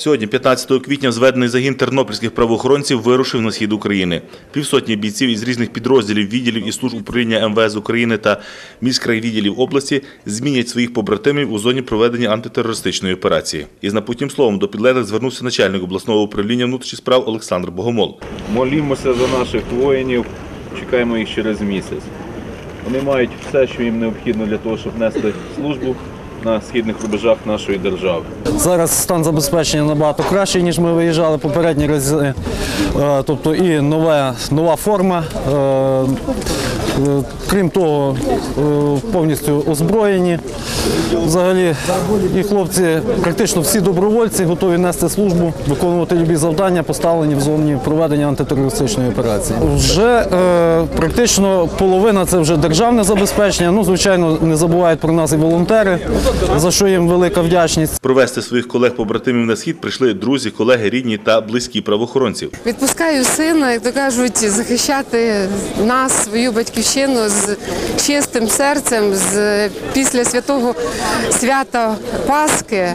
Сьогодні, 15 квітня, зведений загін тернопільських правоохоронців вирушив на схід України. Півсотні бійців із різних підрозділів, відділів і служб управління МВС України та міськрайвідділів області змінять своїх побратимів у зоні проведення антитерористичної операції. Із напутнім словом до підлеглих звернувся начальник обласного управління внутрішніх справ Олександр Богомол. Молімося за наших воїнів, чекаємо їх через місяць. Вони мають все, що їм необхідно для того, щоб нести службу на східних рубежах нашої держави. Зараз стан забезпечення набагато кращий, ніж ми виїжджали попередні рази. Е, Тобто і нове, нова форма. Е, е, Крім того, повністю озброєні. Взагалі, і хлопці практично всі добровольці готові нести службу, виконувати любі завдання, поставлені в зоні проведення антитерористичної операції. Вже практично половина це вже державне забезпечення. Ну, звичайно, не забувають про нас і волонтери, за що їм велика вдячність. Провести своїх колег-побратимів на схід прийшли друзі, колеги, рідні та близькі правоохоронців. Відпускаю сина, як то кажуть, захищати нас, свою батьківщину з чистим серцем, з після святого свята Пасхи.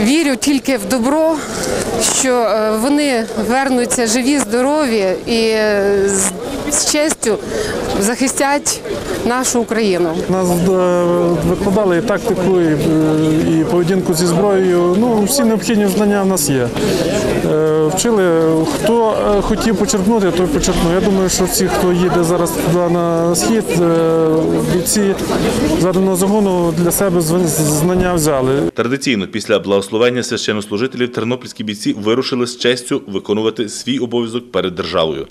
Вірю тільки в добро, що е, вони вернуться живі, здорові і е, з- з честю захистять нашу Україну. Нас е, викладали і тактику, і, е, поведінку зі зброєю. Ну, всі необхідні знання в нас є. Е, Вчили, хто хотів почерпнути, той почерпнув. Я думаю, що всі, хто їде зараз туди на схід, бійці заданого загону для себе знання взяли. Традиційно після благословення священнослужителів тернопільські бійці вирушили з честю виконувати свій обов'язок перед державою.